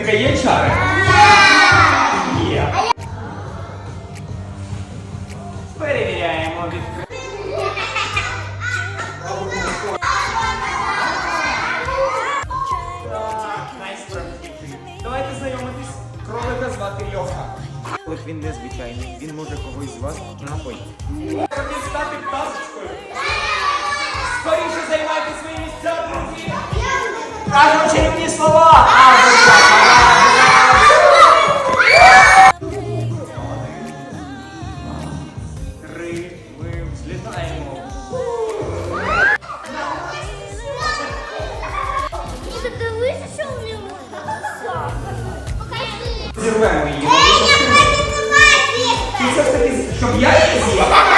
чарівника є чари? Є. Перевіряємо найсправедливіший. Давайте знайомитись. Кролика звати Льоха. От він незвичайний, він може когось з вас напоїти. Хотів стати пташечкою. Скоріше займайте свої місця, друзі. Кажуть чарівні слова. Взлітаємо. Дивися, що в ньому? Покажи. Зірвемо її. Ей, я хочу І все ж таки, щоб я її з'їв.